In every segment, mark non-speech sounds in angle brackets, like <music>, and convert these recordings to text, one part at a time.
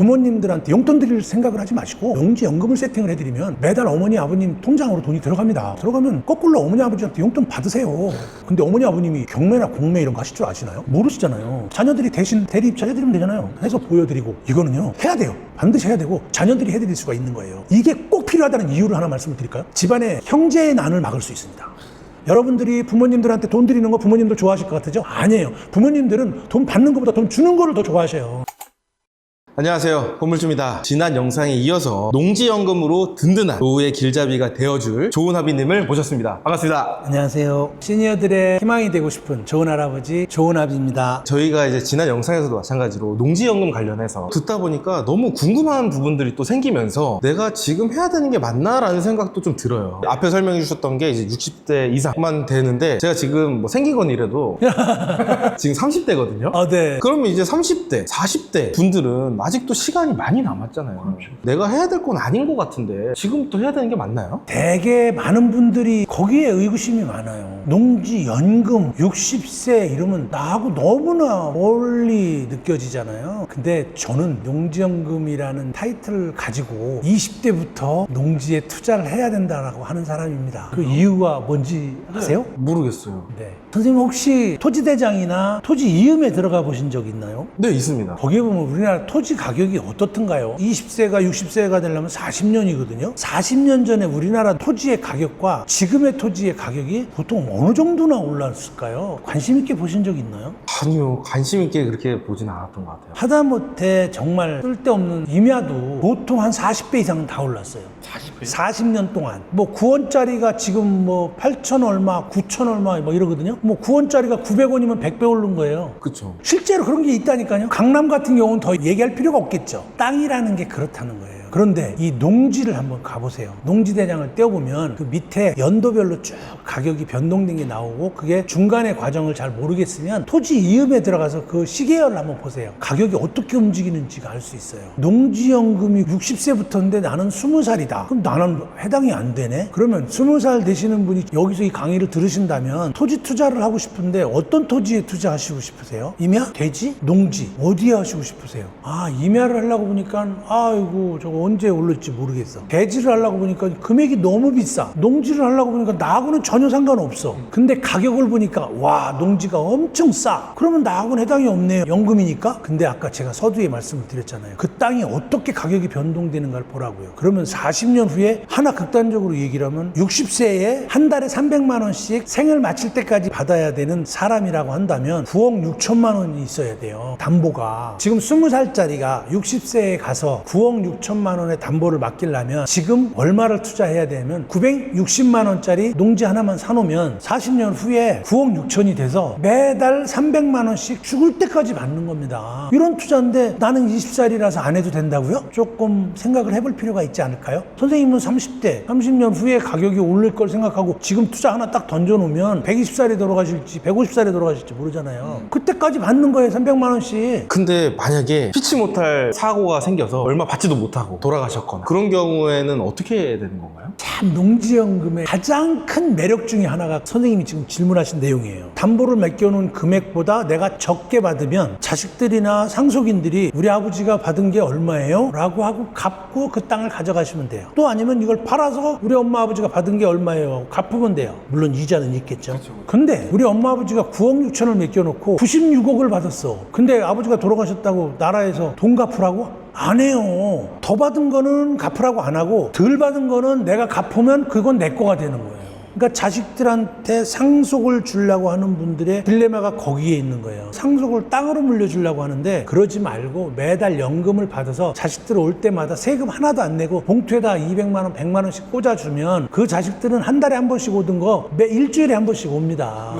부모님들한테 용돈 드릴 생각을 하지 마시고 농지연금을 세팅을 해드리면 매달 어머니 아버님 통장으로 돈이 들어갑니다. 들어가면 거꾸로 어머니 아버지한테 용돈 받으세요. 근데 어머니 아버님이 경매나 공매 이런 거 하실 줄 아시나요? 모르시잖아요. 자녀들이 대신 대리 입찰 해드리면 되잖아요. 해서 보여드리고 이거는요 해야 돼요. 반드시 해야 되고 자녀들이 해드릴 수가 있는 거예요. 이게 꼭 필요하다는 이유를 하나 말씀을 드릴까요? 집안의 형제의 난을 막을 수 있습니다. 여러분들이 부모님들한테 돈 드리는 거 부모님들 좋아하실 것 같으죠? 아니에요. 부모님들은 돈 받는 것보다 돈 주는 거를 더 좋아하셔요. 안녕하세요 건물주입니다 지난 영상에 이어서 농지연금으로 든든한 노후의 길잡이가 되어줄 좋은 아비님을 모셨습니다 반갑습니다 안녕하세요. 시니어들의 희망이 되고 싶은 좋은 할아버지, 좋은 아비입니다. 저희가 이제 지난 영상에서도 마찬가지로 농지연금 관련해서 듣다 보니까 너무 궁금한 부분들이 또 생기면서 내가 지금 해야 되는 게 맞나 라는 생각도 좀 들어요 앞에 설명해 주셨던 게 이제 60대 이상만 되는데 제가 지금 뭐 생긴 건 이래도 <laughs> 지금 30대거든요 아, 네. 그러면 이제 30대, 40대 분들은 아직도 시간이 많이 남았잖아요. 내가 해야 될 건 아닌 것 같은데 지금부터 해야 되는 게 맞나요? 되게 많은 분들이 거기에 의구심이 많아요. 농지, 연금, 60세 이러면 나하고 너무나 멀리 느껴지잖아요. 근데 저는 농지연금이라는 타이틀을 가지고 20대부터 농지에 투자를 해야 된다라고 하는 사람입니다. 그 이유가 뭔지 아세요? 모르겠어요. 네. 선생님 혹시 토지대장이나 토지 이음에 들어가 보신 적 있나요? 네, 있습니다. 거기에 보면 우리나라 토지 가격이 어떻던가요? 20세가 60세가 되려면 40년이거든요. 40년 전에 우리나라 토지의 가격과 지금의 토지의 가격이 보통 어느 정도나 올랐을까요? 관심 있게 보신 적 있나요? 아니요, 관심 있게 그렇게 보진 않았던 것 같아요. 하다못해 정말 쓸데없는 임야도 보통 한 40배 이상은 다 올랐어요. 40배? 40년 동안 뭐 9원짜리가 지금 뭐 8천 얼마, 9천 얼마 뭐 이러거든요. 뭐 9원짜리가 900원이면 100배 오른 거예요. 그쵸. 실제로 그런 게 있다니까요. 강남 같은 경우는 더 얘기할 필요가 없겠죠. 땅이라는 게 그렇다는 거예요. 그런데 이 농지를 한번 가보세요. 농지 대장을 떼어보면 그 밑에 연도별로 쭉 가격이 변동된 게 나오고 그게 중간의 과정을 잘 모르겠으면 토지 이음에 들어가서 그 시계열을 한번 보세요. 가격이 어떻게 움직이는지가 알 수 있어요. 농지연금이 60세부터인데 나는 20살이다. 그럼 나는 해당이 안 되네? 그러면 20살 되시는 분이 여기서 이 강의를 들으신다면 토지 투자를 하고 싶은데 어떤 토지에 투자하시고 싶으세요? 임야? 돼지? 농지? 어디에 하시고 싶으세요? 아, 임야를 하려고 보니까 아이고 저거 언제 오를지 모르겠어. 돼지를 하려고 보니까 금액이 너무 비싸. 농지를 하려고 보니까 나하고는 전혀 상관없어. 근데 가격을 보니까 와, 농지가 엄청 싸. 그러면 나하고는 해당이 없네요. 연금이니까. 근데 아까 제가 서두에 말씀을 드렸잖아요. 그 땅이 어떻게 가격이 변동되는가를 보라고요. 그러면 40년 후에 하나 극단적으로 얘기를 하면 60세에 한 달에 300만 원씩 생을 마칠 때까지 받아야 되는 사람이라고 한다면 9억 6천만 원이 있어야 돼요. 담보가. 지금 20살짜리가 60세에 가서 9억 6천만 원의 담보를 맡기려면 지금 얼마를 투자해야 되면 960만 원짜리 농지 하나만 사놓으면 40년 후에 9억 6천이 돼서 매달 300만 원씩 죽을 때까지 받는 겁니다. 이런 투자인데 나는 20살이라서 안 해도 된다고요? 조금 생각을 해볼 필요가 있지 않을까요? 선생님은 30대, 30년 후에 가격이 오를 걸 생각하고 지금 투자 하나 딱 던져놓으면 120살에 돌아가실지 150살에 돌아가실지 모르잖아요. 그때까지 받는 거예요, 300만 원씩. 근데 만약에 피치 못할 사고가 생겨서 얼마 받지도 못하고 돌아가셨거나 그런 경우에는 어떻게 해야 되는 건가요? 참 농지연금의 가장 큰 매력 중에 하나가 선생님이 지금 질문하신 내용이에요. 담보를 맡겨놓은 금액보다 내가 적게 받으면 자식들이나 상속인들이 우리 아버지가 받은 게 얼마예요? 라고 하고 갚고 그 땅을 가져가시면 돼요. 또 아니면 이걸 팔아서 우리 엄마 아버지가 받은 게 얼마예요? 갚으면 돼요. 물론 이자는 있겠죠. 근데 우리 엄마 아버지가 9억 6천을 맡겨놓고 96억을 받았어. 근데 아버지가 돌아가셨다고 나라에서 돈 갚으라고? 안 해요. 더 받은 거는 갚으라고 안 하고 덜 받은 거는 내가 갚으면 그건 내 거가 되는 거예요. 그러니까 자식들한테 상속을 주려고 하는 분들의 딜레마가 거기에 있는 거예요. 상속을 땅으로 물려주려고 하는데 그러지 말고 매달 연금을 받아서 자식들 올 때마다 세금 하나도 안 내고 봉투에다 200만 원, 100만 원씩 꽂아주면 그 자식들은 한 달에 한 번씩 오던 거 매 일주일에 한 번씩 옵니다.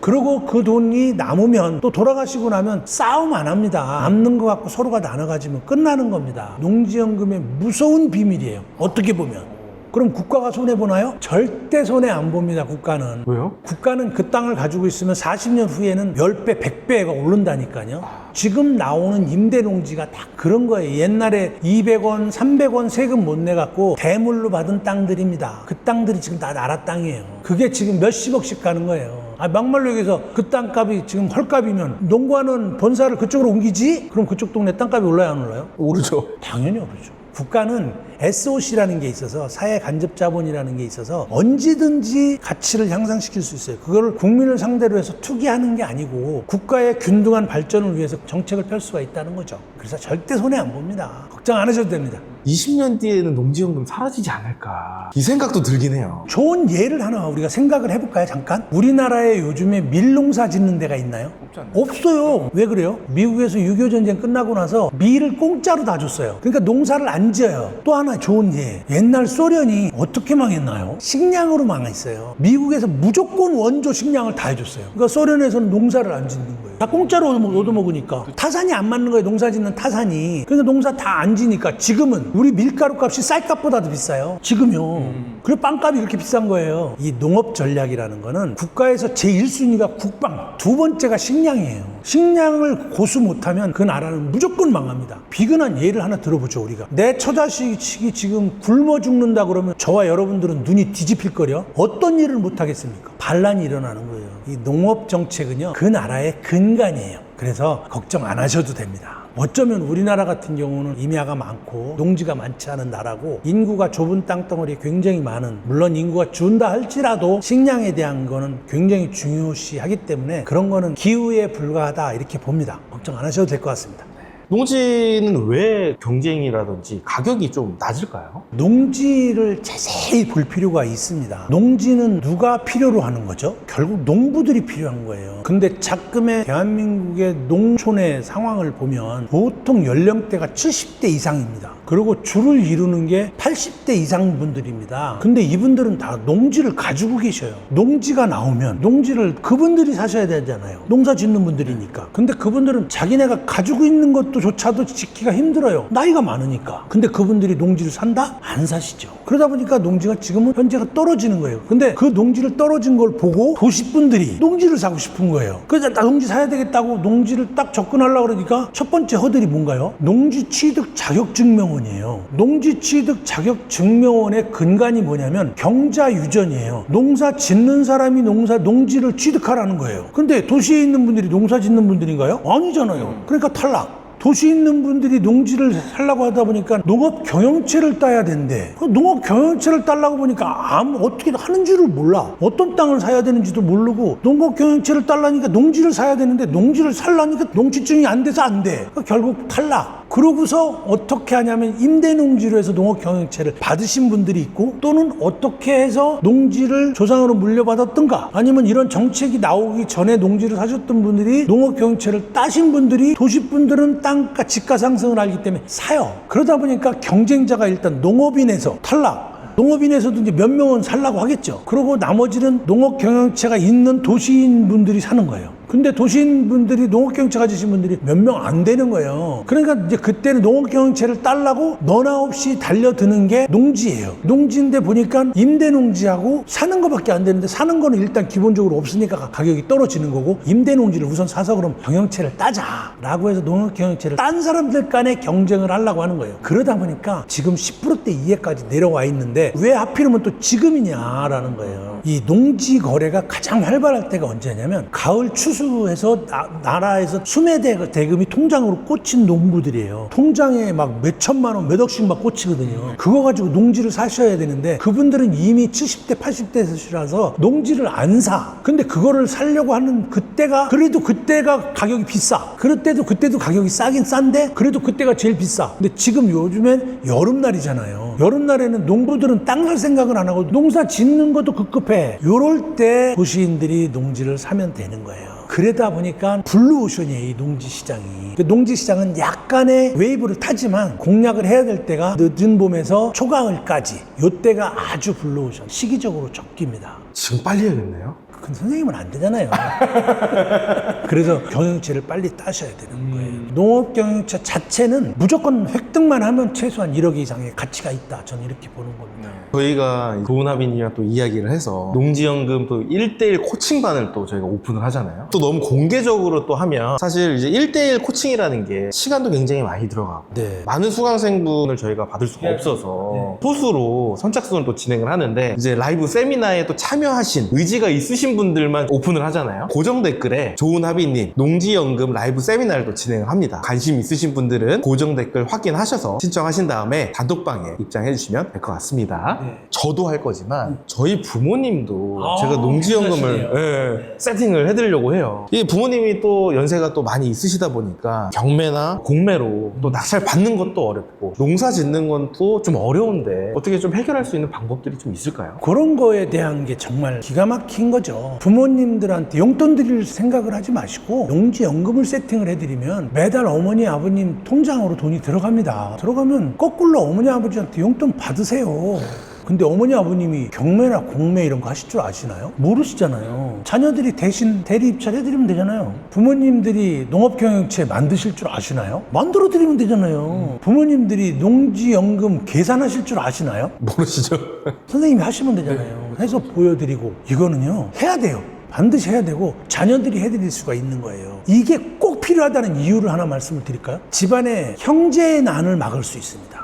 그리고 그 돈이 남으면 또 돌아가시고 나면 싸움 안 합니다. 남는 거 갖고 서로가 나눠 가지면 끝나는 겁니다. 농지연금의 무서운 비밀이에요. 어떻게 보면. 그럼 국가가 손해 보나요? 절대 손해 안 봅니다, 국가는. 왜요? 국가는 그 땅을 가지고 있으면 40년 후에는 10배, 100배가 오른다니까요. 지금 나오는 임대 농지가 다 그런 거예요. 옛날에 200원, 300원 세금 못 내갖고 대물로 받은 땅들입니다. 그 땅들이 지금 다 나라 땅이에요. 그게 지금 몇십억씩 가는 거예요. 아, 막말로 얘기해서 그 땅값이 지금 헐값이면 농가는 본사를 그쪽으로 옮기지? 그럼 그쪽 동네 땅값이 올라요, 안 올라요? 오르죠. 당연히 오르죠. 국가는 SOC라는 게 있어서 사회 간접 자본이라는 게 있어서 언제든지 가치를 향상시킬 수 있어요. 그걸 국민을 상대로 해서 투기하는 게 아니고 국가의 균등한 발전을 위해서 정책을 펼 수가 있다는 거죠. 그래서 절대 손해 안 봅니다. 걱정 안 하셔도 됩니다. 20년 뒤에는 농지연금 사라지지 않을까. 이 생각도 들긴 해요. 좋은 예를 하나 우리가 생각을 해볼까요? 잠깐. 우리나라에 요즘에 밀농사 짓는 데가 있나요? 없어요. 왜 그래요? 미국에서 6.25 전쟁 끝나고 나서 밀을 공짜로 다 줬어요. 그러니까 농사를 안 지어요. 또 하나 좋은 예. 옛날 소련이 어떻게 망했나요? 식량으로 망했어요. 미국에서 무조건 원조 식량을 다 해줬어요. 그러니까 소련에서는 농사를 안 짓는 거예요. 다 공짜로 얻어먹- 얻어먹으니까. 타산이 안 맞는 거예요. 농사 짓는 타산이. 그러니까 농사 다 안 지니까 지금은 우리 밀가루 값이 쌀값보다도 비싸요. 지금요. 그리고 빵값이 그렇게 비싼 거예요. 이 농업 전략이라는 거는 국가에서 제1순위가 국방, 두 번째가 식량이에요. 식량을 고수 못하면 그 나라는 무조건 망합니다. 비근한 예를 하나 들어보죠, 우리가. 내 처자식이 지금 굶어 죽는다 그러면 저와 여러분들은 눈이 뒤집힐 거려? 어떤 일을 못 하겠습니까? 반란이 일어나는 거예요. 이 농업 정책은요, 그 나라의 근간이에요. 그래서 걱정 안 하셔도 됩니다. 어쩌면 우리나라 같은 경우는 임야가 많고 농지가 많지 않은 나라고 인구가 좁은 땅덩어리에 굉장히 많은 물론 인구가 준다 할지라도 식량에 대한 거는 굉장히 중요시하기 때문에 그런 거는 기후에 불과하다 이렇게 봅니다. 걱정 안 하셔도 될 것 같습니다. 농지는 왜 경쟁이라든지 가격이 좀 낮을까요? 농지를 자세히 볼 필요가 있습니다. 농지는 누가 필요로 하는 거죠? 결국 농부들이 필요한 거예요. 근데 자금의 대한민국의 농촌의 상황을 보면 보통 연령대가 70대 이상입니다. 그리고 주를 이루는 게 80대 이상 분들입니다. 근데 이분들은 다 농지를 가지고 계셔요. 농지가 나오면 농지를 그분들이 사셔야 되잖아요. 농사 짓는 분들이니까. 근데 그분들은 자기네가 가지고 있는 것도 조차도 지키기가 힘들어요. 나이가 많으니까. 근데 그분들이 농지를 산다? 안 사시죠. 그러다 보니까 농지가 지금은 현재가 떨어지는 거예요. 근데 그 농지를 떨어진 걸 보고 도시분들이 농지를 사고 싶은 거예요. 그래서 나 농지 사야 되겠다고 농지를 딱 접근하려고 그러니까 첫 번째 허들이 뭔가요? 농지 취득 자격 증명원이에요. 농지 취득 자격 증명원의 근간이 뭐냐면 경자 유전이에요. 농사 짓는 사람이 농사 농지를 취득하라는 거예요. 근데 도시에 있는 분들이 농사 짓는 분들인가요? 아니잖아요. 그러니까 탈락. 도시 있는 분들이 농지를 살라고 하다 보니까 농업 경영체를 따야 된대. 그 농업 경영체를 따려고 보니까 아무 어떻게 하는 줄을 몰라. 어떤 땅을 사야 되는지도 모르고 농업 경영체를 따려니까 농지를 사야 되는데 농지를 살라니까 농지증이 안 돼서 안 돼. 그러니까 결국 탈락. 그러고서 어떻게 하냐면 임대 농지로 해서 농업 경영체를 받으신 분들이 있고 또는 어떻게 해서 농지를 조상으로 물려받았던가 아니면 이런 정책이 나오기 전에 농지를 사셨던 분들이 농업 경영체를 따신 분들이 도시 분들은 땅가 집가 상승을 알기 때문에 사요. 그러다 보니까 경쟁자가 일단 농업인에서 탈락. 농업인에서도 이제 몇 명은 살라고 하겠죠. 그리고 나머지는 농업 경영체가 있는 도시인 분들이 사는 거예요. 근데 도시인 분들이 농업 경영체 가지신 분들이 몇 명 안 되는 거예요. 그러니까 이제 그때는 농업 경영체를 딸라고 너나 없이 달려드는 게 농지예요. 농지인데 보니까 임대 농지하고 사는 거밖에 안 되는데 사는 거는 일단 기본적으로 없으니까 가격이 떨어지는 거고 임대 농지를 우선 사서 그럼 경영체를 따자라고 해서 농업 경영체를 딴 사람들 간에 경쟁을 하려고 하는 거예요. 그러다 보니까 지금 10%대 이하까지 내려와 있는데 왜 하필이면 또 지금이냐라는 거예요. 이 농지 거래가 가장 활발할 때가 언제냐면 가을 추수해서 나, 라에서 수매 대- 대금이 통장으로 꽂힌 농부들이에요. 통장에 막 몇 천만 원, 몇 억씩 막 꽂히거든요. 그거 가지고 농지를 사셔야 되는데 그분들은 이미 70대, 80대시라서 농지를 안 사. 근데 그거를 살려고 하는 그때가 그래도 그때가 가격이 비싸. 그때도 그때도 가격이 싸긴 싼데 그래도 그때가 제일 비싸. 근데 지금 요즘엔 여름날이잖아요. 여름날에는 농부들은 땅 살 생각을 안 하고 농사 짓는 것도 급급해. 요럴 때 도시인들이 농지를 사면 되는 거예요. 그러다 보니까 블루오션이에요, 이 농지 시장이. 그 농지 시장은 약간의 웨이브를 타지만 공략을 해야 될 때가 늦은 봄에서 초가을까지. 요 때가 아주 블루오션. 시기적으로 적깁니다. 지금 빨리 해야겠네요. 그건 선생님은 안 되잖아요. <laughs> 그래서 경영체를 빨리 따셔야 되는 거예요. 농업 경영체 자체는 무조건 획득만 하면 최소한 1억 이상의 가치가 있다. 저는 이렇게 보는 겁니다. 저희가 도훈합인이랑 또 이야기를 해서 농지연금 또 1대1 코칭반을 또 저희가 오픈을 하잖아요. 또 너무 공개적으로 또 하면 사실 이제 1대1 코칭이라는 게 시간도 굉장히 많이 들어가고 네. 많은 수강생분을 저희가 받을 수가 없어서 소수로 선착순을 또 진행을 하는데 이제 라이브 세미나에 또 참여하신 의지가 있으신 분들만 오픈을 하잖아요. 고정 댓글에 좋은 합의님 농지연금 라이브 세미나를 진행을 합니다. 관심 있으신 분들은 고정 댓글 확인하셔서 신청하신 다음에 단톡방에 입장해 주시면 될 것 같습니다. 네. 저도 할 거지만 저희 부모님도 아, 제가 농지연금을 괜찮으시네요. 예, 세팅을 해드리려고 해요. 이 부모님이 또 연세가 또 많이 있으시다 보니까 경매나 공매로 또 낙찰 받는 것도 어렵고 농사 짓는 건 또 좀 어려운데 어떻게 좀 해결할 수 있는 방법들이 좀 있을까요? 그런 거에 대한 게 정말 기가 막힌 거죠. 부모님들한테 용돈 드릴 생각을 하지 마시고 농지연금을 세팅을 해드리면 매달 어머니 아버님 통장으로 돈이 들어갑니다. 들어가면 거꾸로 어머니 아버지한테 용돈 받으세요. 근데 어머니 아버님이 경매나 공매 이런 거 하실 줄 아시나요? 모르시잖아요. 자녀들이 대신 대리 입찰 해드리면 되잖아요. 부모님들이 농업경영체 만드실 줄 아시나요? 만들어 드리면 되잖아요. 부모님들이 농지연금 계산하실 줄 아시나요? 모르시죠? 선생님이 하시면 되잖아요. 해서 보여드리고 이거는요 해야 돼요. 반드시 해야 되고 자녀들이 해드릴 수가 있는 거예요. 이게 꼭 필요하다는 이유를 하나 말씀을 드릴까요? 집안의 형제의 난을 막을 수 있습니다.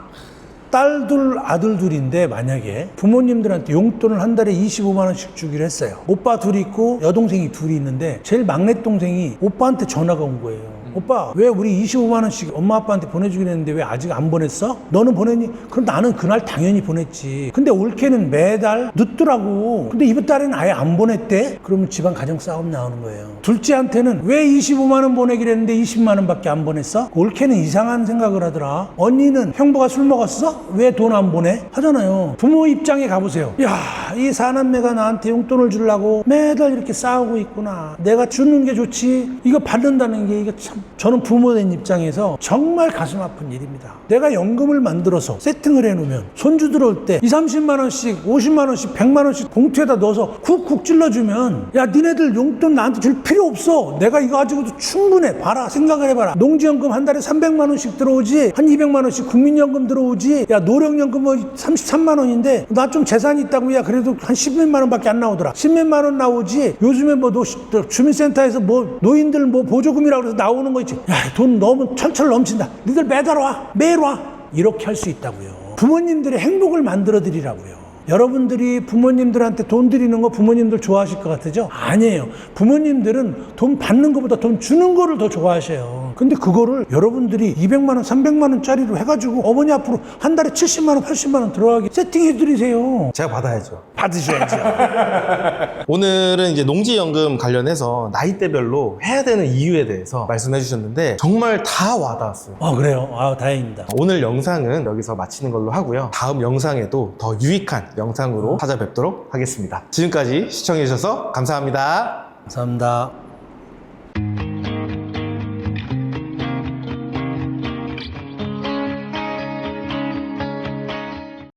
딸 둘, 아들 둘인데 만약에 부모님들한테 용돈을 한 달에 25만 원씩 주기로 했어요. 오빠 둘이 있고 여동생이 둘이 있는데 제일 막내 동생이 오빠한테 전화가 온 거예요. 오빠 왜 우리 25만 원씩 엄마 아빠한테 보내주기로 했는데 왜 아직 안 보냈어? 너는 보냈니? 그럼 나는 그날 당연히 보냈지. 근데 올케는 매달 늦더라고. 근데 이번 달에는 아예 안 보냈대? 그러면 집안 가정 싸움 나오는 거예요. 둘째한테는 왜 25만 원 보내기로 했는데 20만 원밖에 안 보냈어? 올케는 이상한 생각을 하더라. 언니는 형부가 술 먹었어? 왜 돈 안 보내? 하잖아요. 부모 입장에 가보세요. 야, 이 사남매가 나한테 용돈을 주려고 매달 이렇게 싸우고 있구나. 내가 주는 게 좋지. 이거 받는다는 게 이게 참 저는 부모된 입장에서 정말 가슴 아픈 일입니다. 내가 연금을 만들어서 세팅을 해놓으면 손주 들어올 때 2, 30만 원씩, 50만 원씩, 100만 원씩 봉투에다 넣어서 쿡쿡 찔러주면 야 니네들 용돈 나한테 줄 필요 없어. 내가 이거 가지고도 충분해. 봐라 생각을 해봐라. 농지연금 한 달에 300만 원씩 들어오지 한 200만 원씩 국민연금 들어오지 야 노령연금 뭐 33만 원인데 나 좀 재산이 있다고 야 그래도 한 10몇만 원밖에 안 나오더라. 10몇만 원 나오지 요즘에 뭐 노, 주민센터에서 뭐 노인들 뭐 보조금이라고 해서 나오는 거 있지. 야 돈 너무 철철 넘친다. 니들 매달 와 매일 와 이렇게 할 수 있다고요. 부모님들의 행복을 만들어 드리라고요. 여러분들이 부모님들한테 돈 드리는 거 부모님들 좋아하실 것 같으죠? 아니에요. 부모님들은 돈 받는 것보다 돈 주는 거를 더 좋아하셔요. 근데 그거를 여러분들이 200만 원, 300만 원짜리로 해가지고 어머니 앞으로 한 달에 70만 원, 80만 원 들어가게 세팅해 드리세요. 제가 받아야죠. 받으셔야죠. <laughs> 오늘은 이제 농지연금 관련해서 나이대별로 해야 되는 이유에 대해서 말씀해 주셨는데 정말 다 와닿았어요. 아 그래요? 아 다행입니다. 오늘 영상은 여기서 마치는 걸로 하고요. 다음 영상에도 더 유익한 영상으로 찾아뵙도록 하겠습니다. 지금까지 시청해 주셔서 감사합니다. 감사합니다.